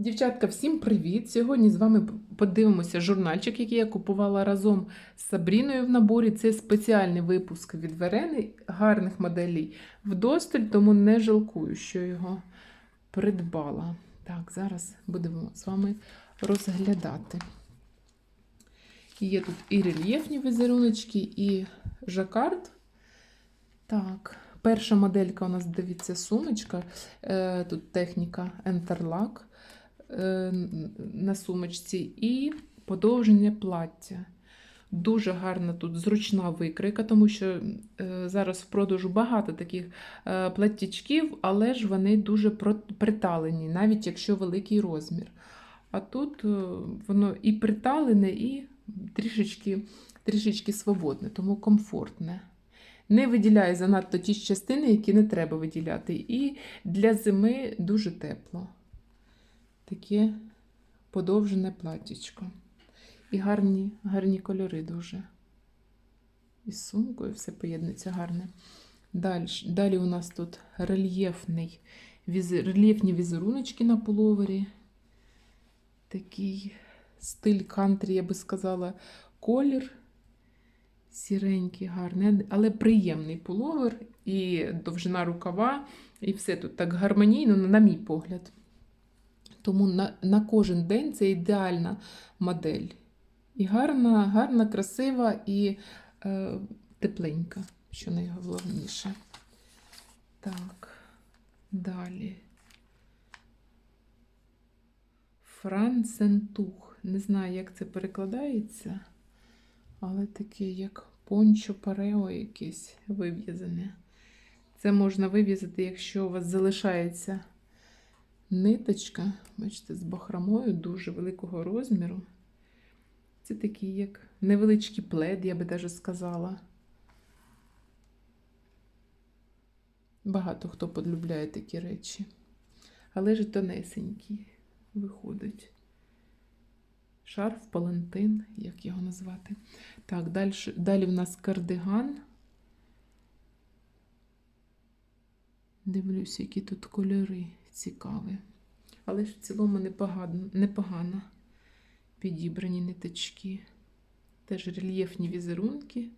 Дівчатка, всім привіт! Сьогодні з вами подивимося журнальчик, який я купувала разом з Сабріною в наборі. Це спеціальний випуск від Верени, гарних моделей вдосталь, тому не жалкую, що його придбала. Так, зараз будемо з вами розглядати. Є тут і рельєфні візеруночки, і жакард. Так, перша моделька у нас, дивіться, сумочка. Е, Тут техніка Enterlock е, на сумочці і подовження плаття. Дуже гарна тут зручна викрика, тому що е, зараз в продажу багато таких е, платтячків, але ж вони дуже приталені, навіть якщо великий розмір. А тут е, воно і приталене, і трішечки, трішечки свободне, тому комфортне. Не виділяє занадто ті частини, які не треба виділяти. І для зими дуже тепло. Таке подовжене платтячко. І гарні, гарні кольори дуже. І з сумкою все поєднується гарне. Далі, далі у нас тут рельєфний, віз- рельєфні візеруночки на пуловері. Такий стиль кантрі, я би сказала, колір. Сіренький, гарний, але приємний пуловер, і довжина рукава, і все тут так гармонійно, на мій погляд. Тому на, на кожен день це ідеальна модель. І гарна, гарна, красива і е, тепленька, що найголовніше. Так, далі. Францентух. Не знаю, як це перекладається, але таке, як пончо парео якесь вив'язане. Це можна вив'язати, якщо у вас залишається ниточка, бачите, з бахромою дуже великого розміру. Це такий, як невеличкий плед, я би даже сказала. Багато хто полюбляє такі речі. Але ж тонесенький виходить. Шарф, палантин, як його назвати. Так, далі, далі в нас кардиган. Дивлюся, які тут кольори цікаві. Але ж в цілому непогано, підібрані ниточки. Теж рельєфні візерунки.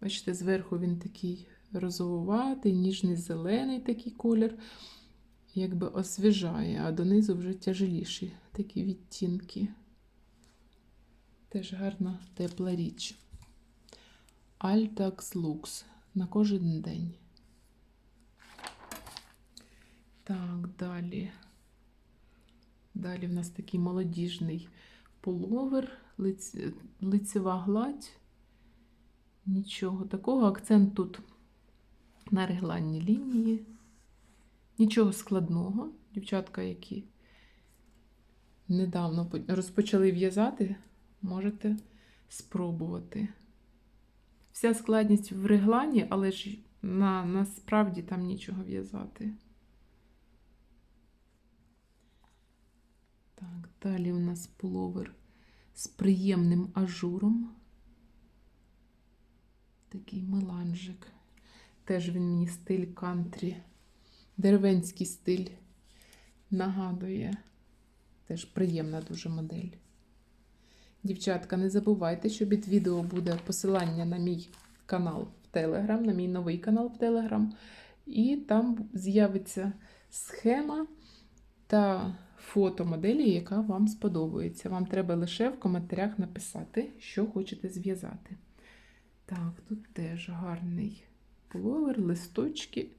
Бачите, зверху він такий розовуватий, ніжний зелений такий колір, якби освіжає, а донизу вже тяжеліші такі відтінки. Теж гарна тепла річ. Altax Lux на кожен день. Так, далі. Далі в нас такий молодіжний пуловер, лиць, лицева гладь. Нічого такого. Акцент тут на регланні лінії. Нічого складного. Дівчатка, які недавно розпочали в'язати, можете спробувати. Вся складність в реглані, але ж на, насправді там нічого в'язати. Так, далі у нас пуловер з приємним ажуром. Такий меланжик. Теж він мені стиль кантрі. Деревенський стиль нагадує. Теж приємна дуже модель. Дівчатка, не забувайте, що під відео буде посилання на мій канал в Телеграм, на мій новий канал в Телеграм. І там з'явиться схема та фото моделі, яка вам сподобається. Вам треба лише в коментарях написати, що хочете зв'язати. Так, тут теж гарний пуловер, листочки,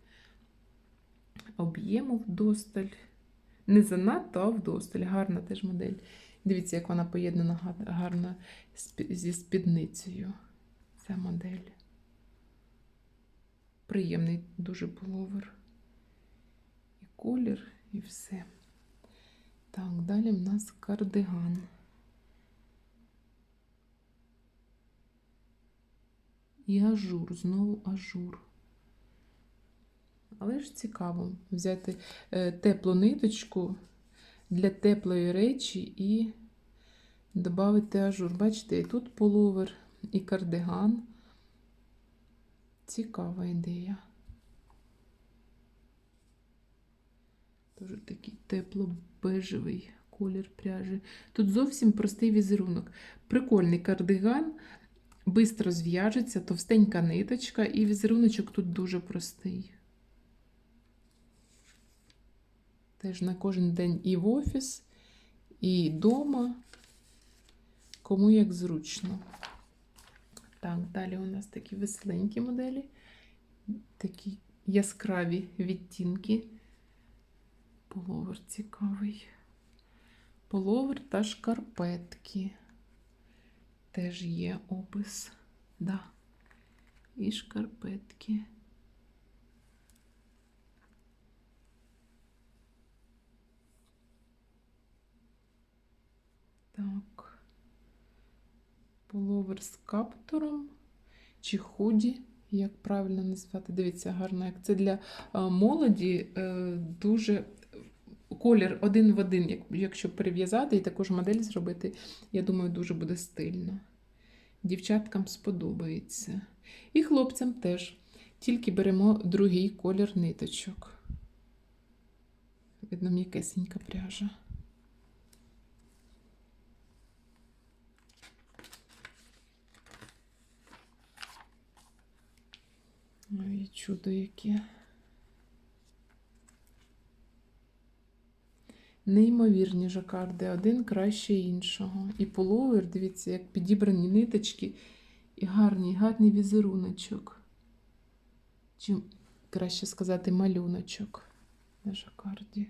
об'єму вдосталь. Не занадто, а вдосталь. Гарна теж модель. Дивіться, як вона поєднана гарно зі спідницею. Ця модель. Приємний дуже пуловер. І колір, і все. Так, далі в нас кардиган. І ажур, знову ажур. Але ж цікаво взяти е, теплу ниточку для теплої речі і додати ажур. Бачите, і тут половер, і кардиган. Цікава ідея. Дуже такий тепло-бежевий колір пряжі. Тут зовсім простий візерунок. Прикольний кардиган, швидко зв'яжеться, товстенька ниточка, і візеруночок тут дуже простий. Теж на кожен день і в офіс, і вдома. Кому як зручно. Так, далі у нас такі веселенькі моделі, такі яскраві відтінки. Половер цікавий. Половер та шкарпетки. Теж є опис. Да. І шкарпетки. Так. Половер з каптуром чи худі, як правильно назвати. Дивіться, гарно, як це для молоді е, дуже колір один в один, якщо перев'язати і також модель зробити, я думаю, дуже буде стильно. Дівчаткам сподобається. І хлопцям теж. Тільки беремо другий колір ниточок. Видно, м'якесенька пряжа. Ой, чудо яке. Неймовірні жакарди, один краще іншого. І половер, дивіться, як підібрані ниточки, і гарний, гарний візеруночок. Чи краще сказати, малюночок на жакарді.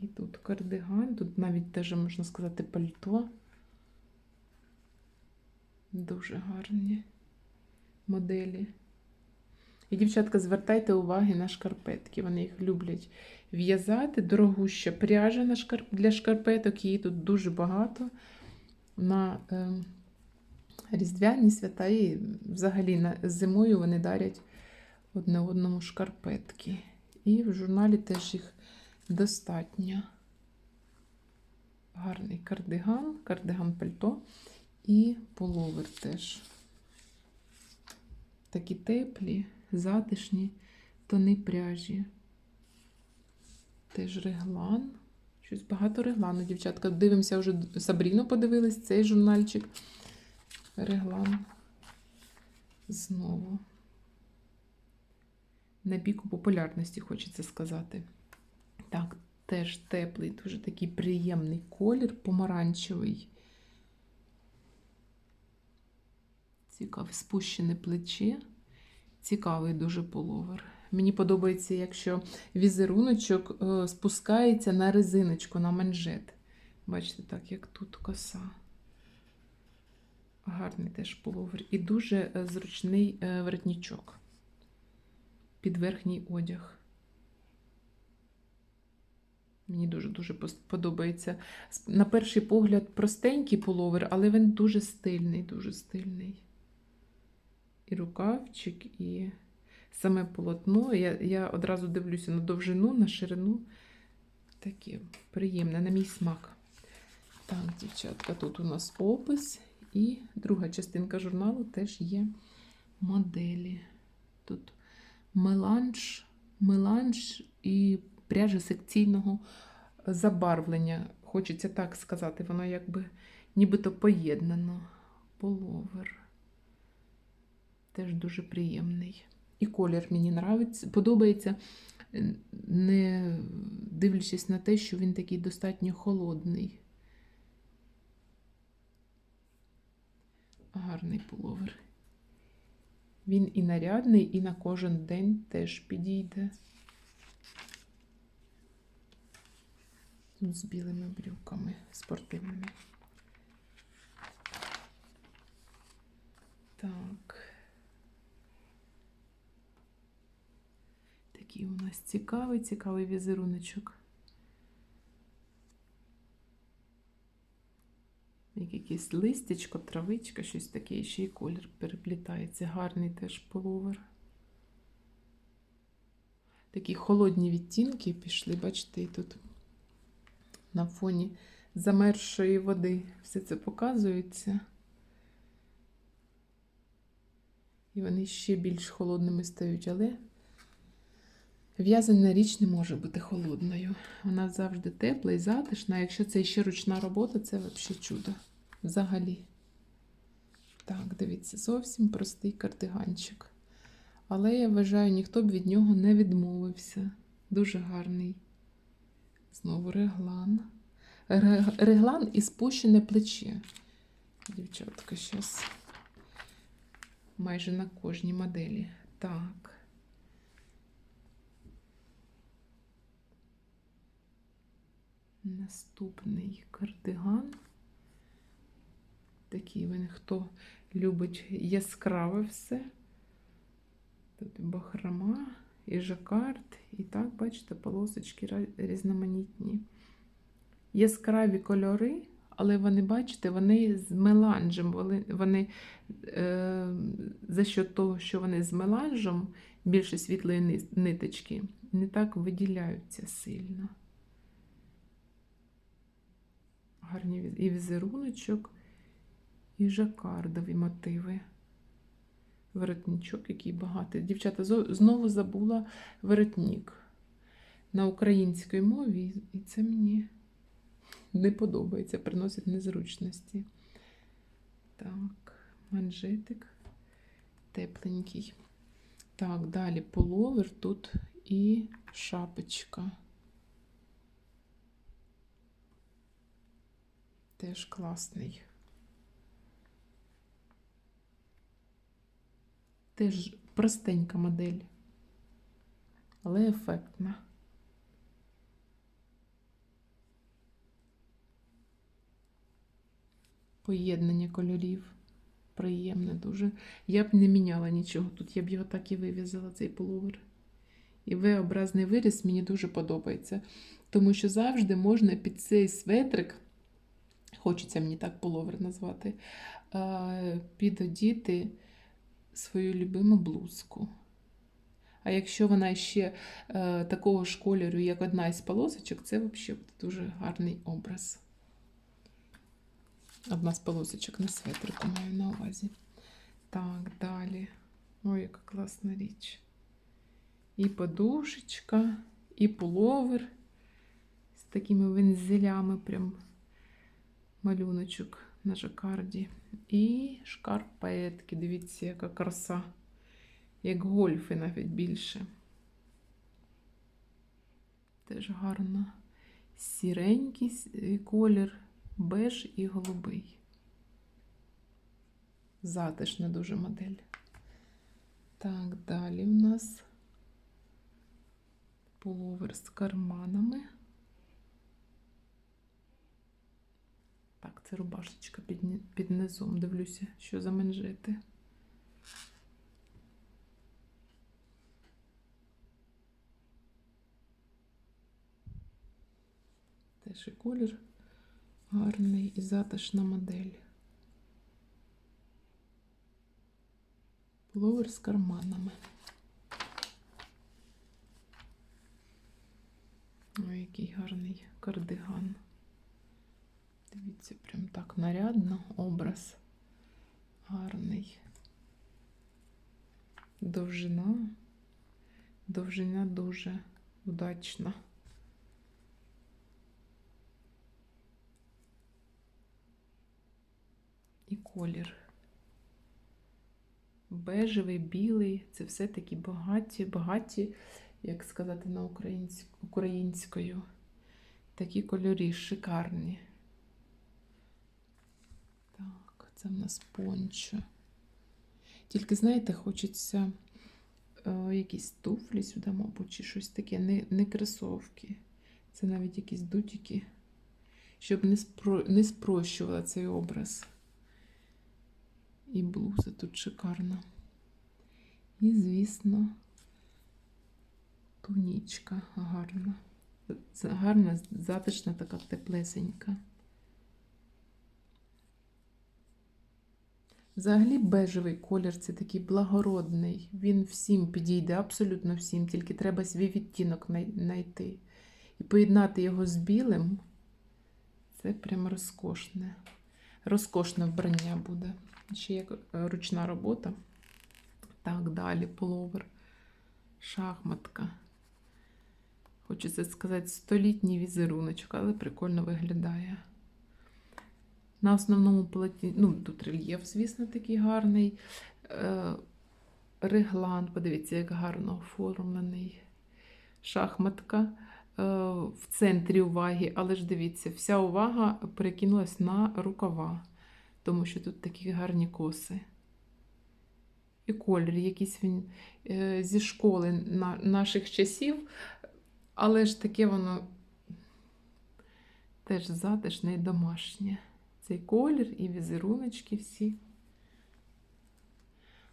І тут кардиган, тут навіть теж можна сказати пальто. Дуже гарні моделі. І, дівчатка, звертайте уваги на шкарпетки. Вони їх люблять в'язати. Дорогуща пряжа для шкарпеток. Її тут дуже багато. На е... різдвяні свята і взагалі зимою вони дарять одне одному шкарпетки. І в журналі теж їх достатньо. Гарний кардиган, кардиган пальто і половер теж. Такі теплі, затишні тони пряжі. Теж реглан. Щось багато реглану, дівчатка. Дивимося вже Сабріну подивились, цей журнальчик. Реглан. Знову. На піку популярності, хочеться сказати. Так, теж теплий, дуже такий приємний колір, помаранчевий. Цікаве спущене плече. Цікавий дуже половер. Мені подобається, якщо візеруночок е, спускається на резиночку, на манжет. Бачите, так, як тут коса. Гарний теж половер. І дуже е, зручний е, воротничок під верхній одяг. Мені дуже-дуже подобається. На перший погляд, простенький половер, але він дуже стильний, дуже стильний. І рукавчик, і саме полотно. Я я одразу дивлюся на довжину, на ширину. Таке приємне, на мій смак. Так, дівчатка, тут у нас опис. І друга частинка журналу теж є моделі. Тут меланж, меланж і пряжа секційного забарвлення. Хочеться так сказати, воно якби нібито поєднано. Половер. Теж дуже приємний. І колір мені нравиться, подобається, не дивлячись на те, що він такий достатньо холодний. Гарний пуловер. Він і нарядний, і на кожен день теж підійде. З білими брюками спортивними. Так. Такий у нас цікавий, цікавий візеруночок. Як якесь листячко, травичка, щось таке, ще й колір переплітається. Гарний теж половер. Такі холодні відтінки пішли, бачите, і тут на фоні замерзшої води все це показується. І вони ще більш холодними стають, але В'язана річ не може бути холодною. Вона завжди тепла і затишна. Якщо це ще ручна робота, це взагалі чудо. Взагалі. Так, дивіться, зовсім простий кардиганчик. Але я вважаю, ніхто б від нього не відмовився. Дуже гарний. Знову реглан. Реглан і спущене плече. Дівчатка, зараз майже на кожній моделі. Так. Наступний кардиган. Такий він, хто любить яскраве все. Тут бахрома, і жакард, і так, бачите, полосочки різноманітні. Яскраві кольори, але вони, бачите, вони з меланжем. Вони, е, за счет того, що вони з меланжем, більше світлої ниточки, не так виділяються сильно. Гарні і візеруночок, і жакардові мотиви. Воротничок, який багатий. Дівчата, знову забула воротник на українській мові, і це мені не подобається, приносить незручності. Так, манжетик тепленький. Так, далі половер тут і шапочка. Теж класний. Теж простенька модель, але ефектна. Поєднання кольорів. Приємне дуже. Я б не міняла нічого тут, я б його так і вив'язала, цей половер. І V-образний виріз мені дуже подобається. Тому що завжди можна під цей светрик, хочеться мені так половер назвати, е, підодіти свою любиму блузку. А якщо вона ще е, такого ж кольору, як одна із полосочок, це взагалі дуже гарний образ. Одна з полосочок на светрику маю на увазі. Так, далі. Ой, яка класна річ. І подушечка, і пуловер з такими вензелями, прям малюночок на жакарді. І шкарпетки. Дивіться, яка краса. Як гольфи навіть більше. Теж гарно. Сіренький е, колір, беж і голубий. Затишна дуже модель. Так, далі у нас пуловер з карманами. Так, це рубашечка під, під низом. Дивлюся, що за манжети. Теж і колір гарний і затишна модель. Пуловер з карманами. Ой, який гарний кардиган. Дивіться, прям так нарядно образ гарний. Довжина. Довжина дуже удачна. І колір. Бежевий, білий це все такі багаті, багаті, як сказати на українсь- українською. Такі кольори шикарні. Так, це в нас пончо. Тільки, знаєте, хочеться е, якісь туфлі сюди, мабуть, чи щось таке, не, не кросовки. Це навіть якісь дутики, щоб не, спро, не спрощувала цей образ. І блуза тут шикарна. І, звісно, тунічка гарна. Гарна, затишна, така теплесенька. Взагалі бежевий колір це такий благородний. Він всім підійде, абсолютно всім, тільки треба свій відтінок знайти. І поєднати його з білим це прям розкошне. Розкошне вбрання буде. Ще як е, ручна робота. Так, далі половер, шахматка. хочеться сказати, столітній візеруночок, але прикольно виглядає. На основному полотні, ну, тут рельєф, звісно, такий гарний. Е, реглан, подивіться, як гарно оформлений. Шахматка е, в центрі уваги, але ж дивіться, вся увага перекинулась на рукава, тому що тут такі гарні коси. І колір, якийсь він е, зі школи наших часів, але ж таке воно теж затишне і домашнє. Цей колір і візеруночки всі.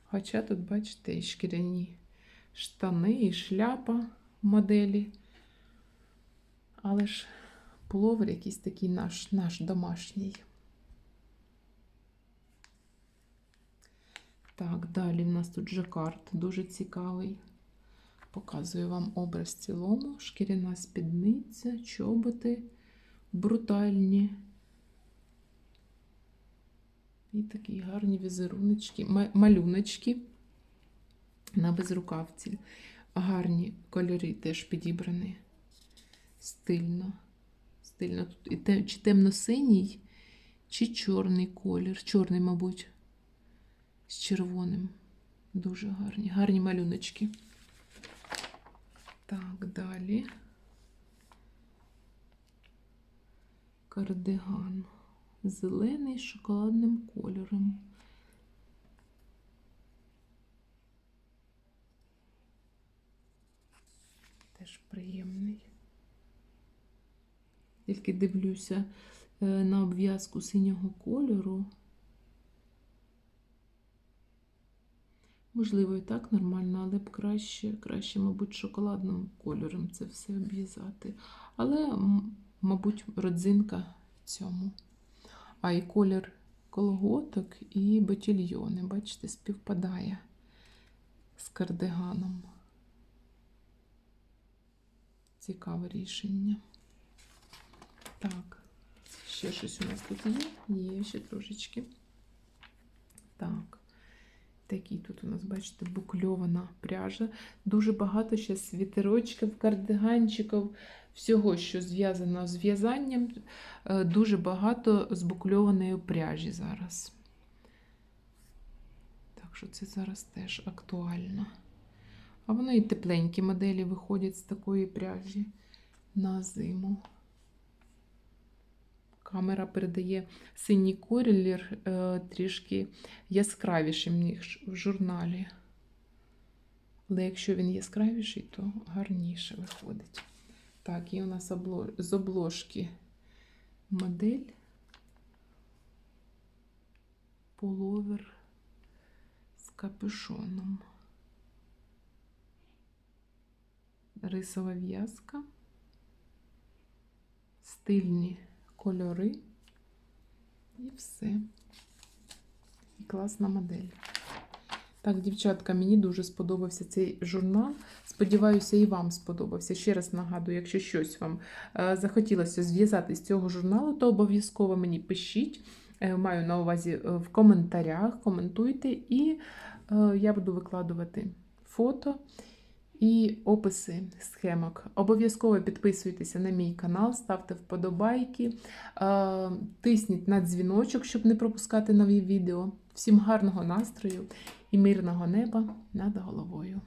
Хоча тут, бачите, і шкіряні штани, і шляпа моделі. Але ж пуловер якийсь такий наш, наш домашній. Так, далі в нас тут жакард, дуже цікавий. Показую вам образ в цілому. Шкіряна спідниця, чоботи брутальні. І такі гарні візеруночки, малюночки на безрукавці. Гарні кольори теж підібрані. Стильно. Стильно тут і те, чи темно-синій, чи чорний колір. Чорний, мабуть, з червоним. Дуже гарні. Гарні малюночки. Так, далі. Кардиган. Зелений з шоколадним кольором. Теж приємний. Тільки дивлюся е, на обв'язку синього кольору. Можливо, і так нормально, але б краще, краще, мабуть, шоколадним кольором це все обв'язати. Але, мабуть, родзинка в цьому. А і колір колготок і ботільйони, бачите, співпадає з кардиганом. Цікаве рішення. Так, ще щось у нас тут є. Є ще трошечки. Так. Такий тут у нас, бачите, букльована пряжа. Дуже багато ще світерочків, кардиганчиків, всього, що зв'язано з в'язанням. Е, Дуже багато збукльованої пряжі зараз. Так що це зараз теж актуально. А воно і тепленькі моделі виходять з такої пряжі на зиму. Камера передає синій колір е, трішки яскравішим, ніж в журналі. Але якщо він яскравіший, то гарніше виходить. Так, і у нас з обложки модель. Пуловер з капюшоном. Рисова в'язка. Стильні кольори. І все. І класна модель. Так, дівчатка, мені дуже сподобався цей журнал. Сподіваюся, і вам сподобався. Ще раз нагадую, якщо щось вам е, захотілося зв'язати з цього журналу, то обов'язково мені пишіть. Е, Маю на увазі е, в коментарях, коментуйте, і я буду викладувати фото і описи схемок. Обов'язково підписуйтеся на мій канал, ставте вподобайки, е, тисніть на дзвіночок, щоб не пропускати нові відео. Всім гарного настрою і мирного неба над головою.